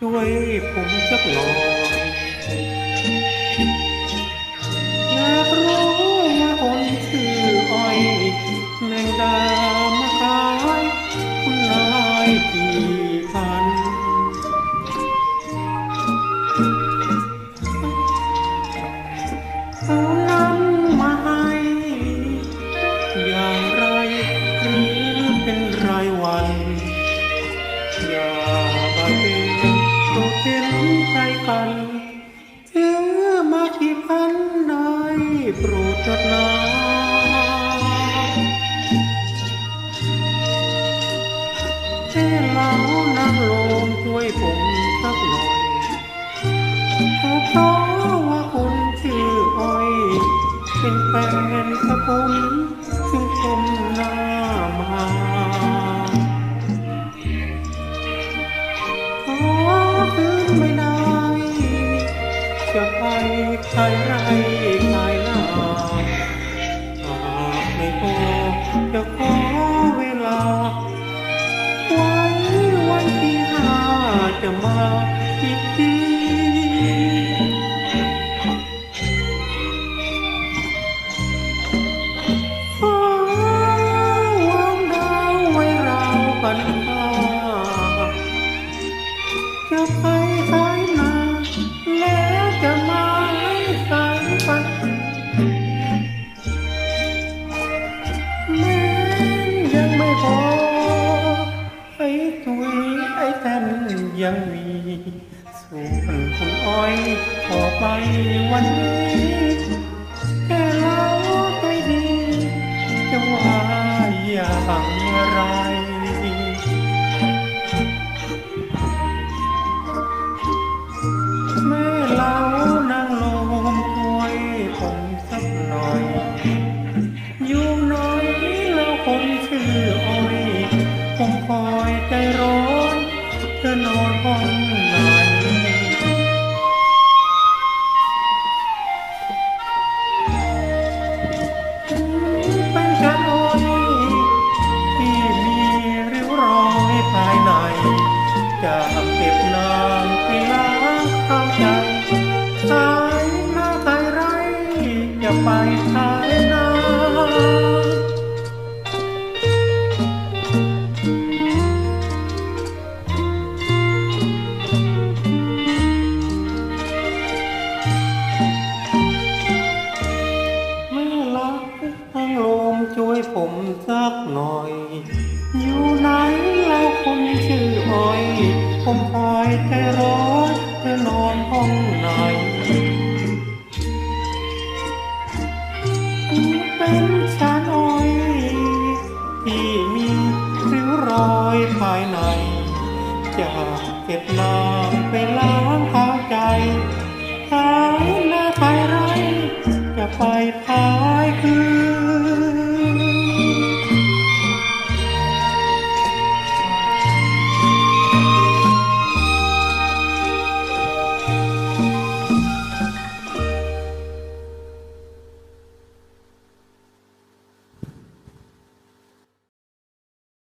ช่วยผมสักหน่อย พันเจอมาที่พันได้โปรดจดหมายเจ้เล่านั่งลงช่วยผมสักหน่อยเพราะว่าคุณชื่ออ้อย เป็นแฟนกับผม ใครไรใครหน้าหากไม่พอจะขอเวลา ไว้วันที่ห้าจะมาอีกที อ้ตุยไอ้แทนยังมีส่วนคุณอ้อยขอไปวันนี้แค่เราไปดีจะว่าอย่าง ผมคอยใจร้อนเธอนอนห้อง อยู่ไหนแล้วคนชื่ออ้อย ผมคอยใจร้อนเธอนอนห้องไหนเป็นชานอ้อยที่มีริ้วรอยภายในจะเก็บน้ำไปล้างข้าใจขายหน้าขายไรจะไป